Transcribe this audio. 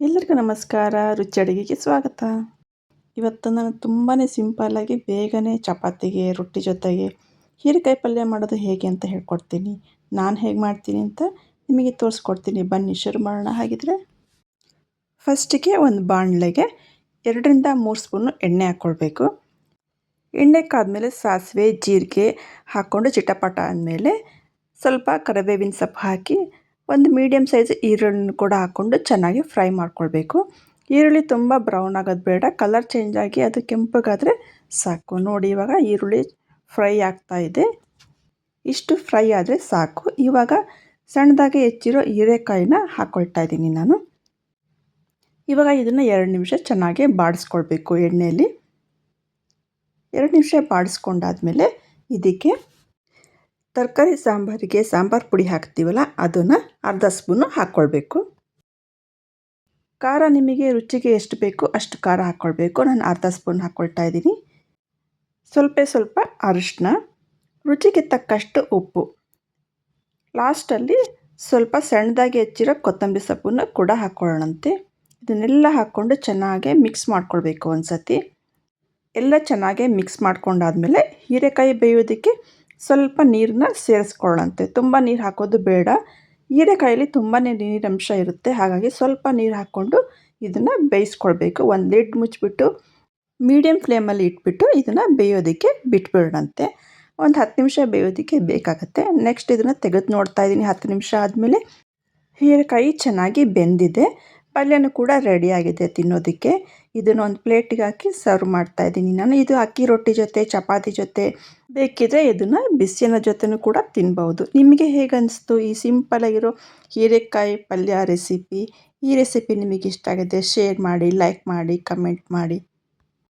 ಎಲ್ಲರಿಗೂ ನಮಸ್ಕಾರ, ರುಚಿ ಅಡುಗೆಗೆ ಸ್ವಾಗತ. ಇವತ್ತು ನಾನು ತುಂಬಾ ಸಿಂಪಲ್ಲಾಗಿ ಬೇಗನೆ ಚಪಾತಿಗೆ, ರೊಟ್ಟಿ ಜೊತೆಗೆ ಹೀರೆಕಾಯಿ ಪಲ್ಯ ಮಾಡೋದು ಹೇಗೆ ಅಂತ ಹೇಳ್ಕೊಡ್ತೀನಿ. ನಾನು ಹೇಗೆ ಮಾಡ್ತೀನಿ ಅಂತ ನಿಮಗೆ ತೋರಿಸ್ಕೊಡ್ತೀನಿ. ಬನ್ನಿ, ಶುರು ಮಾಡೋಣ. ಹಾಗಿದ್ರೆ ಫಸ್ಟಿಗೆ ಒಂದು ಬಾಣಲೆಗೆ ಎರಡರಿಂದ ಮೂರು ಸ್ಪೂನು ಎಣ್ಣೆ ಹಾಕ್ಕೊಳ್ಬೇಕು. ಎಣ್ಣೆ ಕಾದ್ಮೇಲೆ ಸಾಸಿವೆ, ಜೀರಿಗೆ ಹಾಕ್ಕೊಂಡು ಚಿಟಪಟ ಆದಮೇಲೆ ಸ್ವಲ್ಪ ಕರಿಬೇವಿನ ಸೊಪ್ಪು ಹಾಕಿ ಒಂದು ಮೀಡಿಯಮ್ ಸೈಜ್ ಈರುಳ್ಳಿನ ಕೂಡ ಹಾಕ್ಕೊಂಡು ಚೆನ್ನಾಗಿ ಫ್ರೈ ಮಾಡ್ಕೊಳ್ಬೇಕು. ಈರುಳ್ಳಿ ತುಂಬ ಬ್ರೌನ್ ಆಗೋದು ಬೇಡ ಕಲರ್ ಚೇಂಜ್ ಆಗಿ ಅದು ಕೆಂಪಗಾದರೆ ಸಾಕು. ನೋಡಿ, ಇವಾಗ ಈರುಳ್ಳಿ ಫ್ರೈ ಆಗ್ತಾ ಇದೆ. ಇಷ್ಟು ಫ್ರೈ ಆದರೆ ಸಾಕು. ಇವಾಗ ಸಣ್ಣದಾಗಿ ಹೆಚ್ಚಿರೋ ಹೀರೆಕಾಯಿನ ಹಾಕ್ಕೊಳ್ತಾ ಇದ್ದೀನಿ ನಾನು. ಇವಾಗ ಇದನ್ನು ಎರಡು ನಿಮಿಷ ಚೆನ್ನಾಗಿ ಬಾಡಿಸ್ಕೊಳ್ಬೇಕು ಎಣ್ಣೆಯಲ್ಲಿ. ಎರಡು ನಿಮಿಷ ಬಾಡಿಸ್ಕೊಂಡಾದಮೇಲೆ ಇದಕ್ಕೆ ತರಕಾರಿ ಸಾಂಬಾರಿಗೆ ಸಾಂಬಾರು ಪುಡಿ ಹಾಕ್ತೀವಲ್ಲ, ಅದನ್ನು ಅರ್ಧ ಸ್ಪೂನು ಹಾಕ್ಕೊಳ್ಬೇಕು. ಖಾರ ನಿಮಗೆ ರುಚಿಗೆ ಎಷ್ಟು ಬೇಕು ಅಷ್ಟು ಖಾರ ಹಾಕ್ಕೊಳ್ಬೇಕು. ನಾನು ಅರ್ಧ ಸ್ಪೂನ್ ಹಾಕ್ಕೊಳ್ತಾ ಇದ್ದೀನಿ. ಸ್ವಲ್ಪ ಸ್ವಲ್ಪ ಅರಿಶಿನ ರುಚಿಗೆ ತಕ್ಕಷ್ಟು ಉಪ್ಪು. ಲಾಸ್ಟಲ್ಲಿ ಸ್ವಲ್ಪ ಸಣ್ಣದಾಗಿ ಹೆಚ್ಚಿರೋ ಕೊತ್ತಂಬರಿ ಸೊಪ್ಪನ್ನು ಕೂಡ ಹಾಕ್ಕೊಳ್ಳೋಣಂತೆ. ಇದನ್ನೆಲ್ಲ ಹಾಕ್ಕೊಂಡು ಚೆನ್ನಾಗಿ ಮಿಕ್ಸ್ ಮಾಡ್ಕೊಳ್ಬೇಕು ಒಂದು ಸತಿ ಎಲ್ಲ ಚೆನ್ನಾಗಿ ಮಿಕ್ಸ್ ಮಾಡ್ಕೊಂಡಾದಮೇಲೆ ಹೀರೆಕಾಯಿ ಬೇಯೋದಕ್ಕೆ ಸ್ವಲ್ಪ ನೀರನ್ನ ಸೇರಿಸ್ಕೊಳ್ಳಂತೆ ತುಂಬ ನೀರು ಹಾಕೋದು ಬೇಡ. ಹೀರೆಕಾಯಲ್ಲಿ ತುಂಬಾ ನೀರಂಶ ಇರುತ್ತೆ. ಹಾಗಾಗಿ ಸ್ವಲ್ಪ ನೀರು ಹಾಕ್ಕೊಂಡು ಇದನ್ನು ಬೇಯಿಸ್ಕೊಳ್ಬೇಕು. ಒಂದು ಲಿಡ್ ಮುಚ್ಚಿಬಿಟ್ಟು ಮೀಡಿಯಮ್ ಫ್ಲೇಮಲ್ಲಿ ಇಟ್ಬಿಟ್ಟು ಇದನ್ನು ಬೇಯೋದಕ್ಕೆ ಬಿಟ್ಬಿಡೋಣಂತೆ. ಒಂದು ಹತ್ತು ನಿಮಿಷ ಬೇಯೋದಕ್ಕೆ ಬೇಕಾಗುತ್ತೆ. ನೆಕ್ಸ್ಟ್ ಇದನ್ನು ತೆಗೆದು ನೋಡ್ತಾ ಇದ್ದೀನಿ. ಹತ್ತು ನಿಮಿಷ ಆದಮೇಲೆ ಹೀರೆಕಾಯಿ ಚೆನ್ನಾಗಿ ಬೆಂದಿದೆ. ಪಲ್ಯನೂ ಕೂಡ ರೆಡಿಯಾಗಿದೆ ತಿನ್ನೋದಕ್ಕೆ. ಇದನ್ನು ಒಂದು ಪ್ಲೇಟಿಗೆ ಹಾಕಿ ಸರ್ವ್ ಮಾಡ್ತಾ ಇದ್ದೀನಿ ನಾನು. ಇದು ಅಕ್ಕಿ ರೊಟ್ಟಿ ಜೊತೆ, ಚಪಾತಿ ಜೊತೆ ಬೇಕಿದ್ರೆ ಇದನ್ನು ಬಿಸಿನ ಜೊತೆನೂ ಕೂಡ ತಿನ್ಬೋದು ನಿಮಗೆ ಹೇಗೆ ಅನಿಸ್ತು ಈ ಸಿಂಪಲಾಗಿರೋ ಹೀರೆಕಾಯಿ ಪಲ್ಯ ರೆಸಿಪಿ ಈ ರೆಸಿಪಿ ನಿಮಗೆ ಇಷ್ಟ ಆಗಿದೆ ಶೇರ್ ಮಾಡಿ ಲೈಕ್ ಮಾಡಿ ಕಮೆಂಟ್ ಮಾಡಿ.